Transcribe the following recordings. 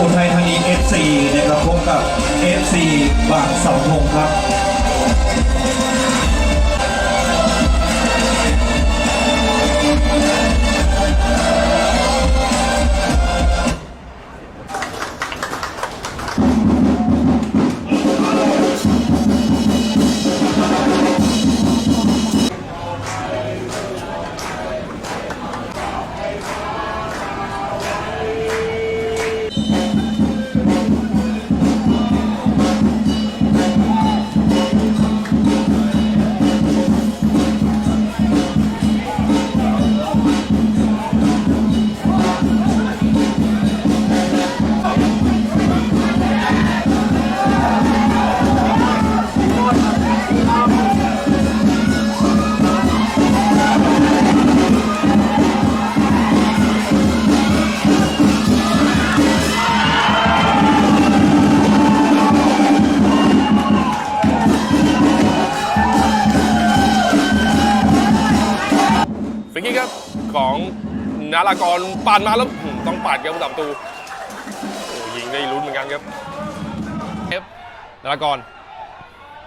อุทัยธานี FC นะครับพบกับ FC บางเสาธงครับ ฟรีคิกครับของนารากรปาดมาแล้วต้องปาดครับผู้ตับตูโอ้ยิงได้ลุ้นเหมือนกันครับเอฟนารากร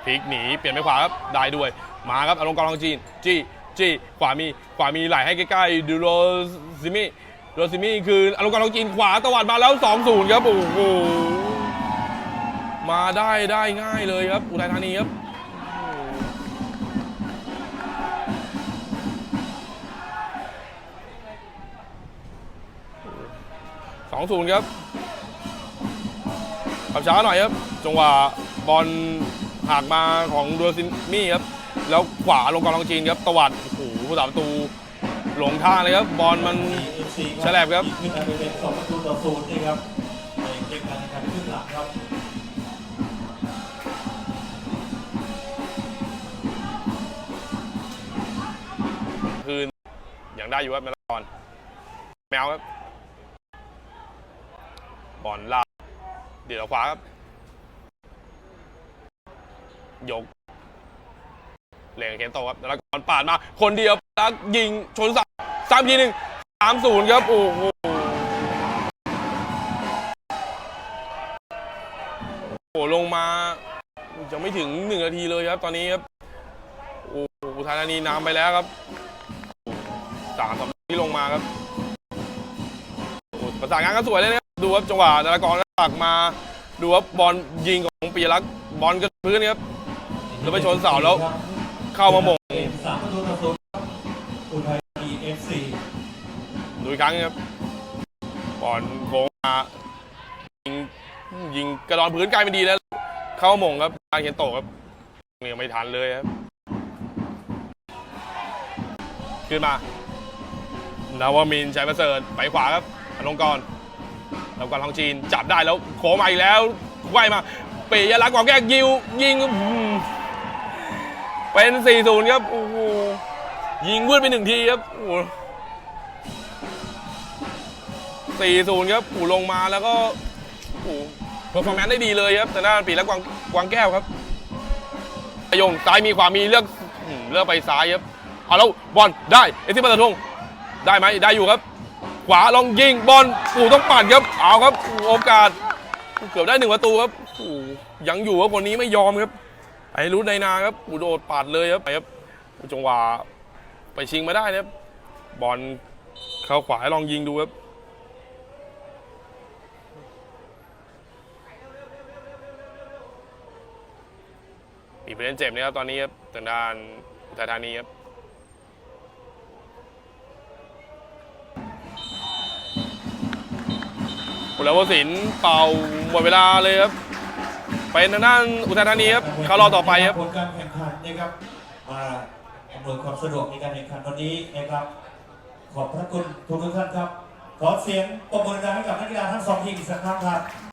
พลิกหนีเปลี่ยนไปขวาครับได้ด้วยมาครับอารมณ์กองจีนจี้จี้ขวามีขวามีไหลให้ใกล้ๆดูโรซิมิโรซิมิคืออารมณ์กองจีนขวาตวัดมาแล้ว2-0ครับโอ้โหมาได้ได้ง่ายเลยครับอุทัยธานีครับ สองศูนย์ครับขับช้าหน่อยครับ จังหวะบอลหักมาของดูซิมี่ครับ แล้วขวาลงกองลองจีนครับ ตวัด โอ้โหผู้สาประตู หลงทางเลยครับ บอลมันฉลับครับขึ้นนำไปเป็นสองประตูต่อศูนย์นี่ครับในเกมการแข่งขันครึ่งหลังครับคืนอย่างได้อยู่ครับแมวบอลแมวครับ บอลลาเดี๋ยวขวาครับยกเหลงเคนโตครับแล้วก่อนปาดมา คนเดียวแล้วยิงชนสามสามทีหนึ่งสามศูนย์ครับโอ้โหโอ้โหลงมายังไม่ถึงหนึ่งนาทีเลยครับ ตอนนี้ครับโอ้โหอุทัยธานีนำไปแล้วครับสามสำที่ลงมาครับโอ้ประสานงานก็สวยเลยนะ ดูครับจังหวะนารากรตักมา ดูครับบอลยิงของปียรักษ์บอลกระพื้นครับแล้วไปชนเสาแล้ว เข้ามาหมงสามประตูต่อศูนย์อุทัยธานีดูอีกครั้งครับบอลโค้งมายิงยิงกระดอนพื้นกลายเป็นดีแล้ว เข้าหมงครับการเขียนโตครับยังไม่ทันเลยครับขึ้นมานาวามินชัยประเสริฐไปขวาครับอลงกรณ์ แล้วก็ทองจีนจับได้แล้วโค้งมาอีกแล้วไหวมาเปยรักษ์กองแก้วยิวยิงเป็น4-0ครับโอ้โหยิงวืดไปหนึ่งทีครับโอ้โห4-0ครับปู่ลงมาแล้วก็โอ้โหเพอร์ฟอร์แมนซ์ได้ดีเลยครับแต่หน้าปีและกวางกวางแก้วครับยงซ้ายมีขวามีเลือกเลือกไปซ้ายครับเอาแล้วบอลได้เอซิบัตทงได้ไหมได้อยู่ครับ ขวาลองยิงบอลปู่ต้องปัดครับเอาครับโอกาสเกือบได้หนึ่งประตูครับปู่ยังอยู่ครับคนนี้ไม่ยอมครับไอ้รุดในนาครับปู่โดดปัดเลยครับไปครับจังหวะไปชิงมาได้นะครับบอลเข้าขวาลองยิงดูครับมีผู้เล่นเจ็บนะครับตอนนี้ครับทางด้านอุทัยธานีครับ อุลาวศิลป์เป่าหมดเวลาเลยครับเป็นทางด้านอุทัยธานีครับเขารอต่อไปครับผลการแข่งขันนะครับมาอำนวยความสะดวกในการแข่งขันวันนี้นะครับ ขอบพระคุณทุกท่านครับขอเสียงปรบมือดังให้กับนักกีฬาทั้งสองทีมอีกสักครั้งครับ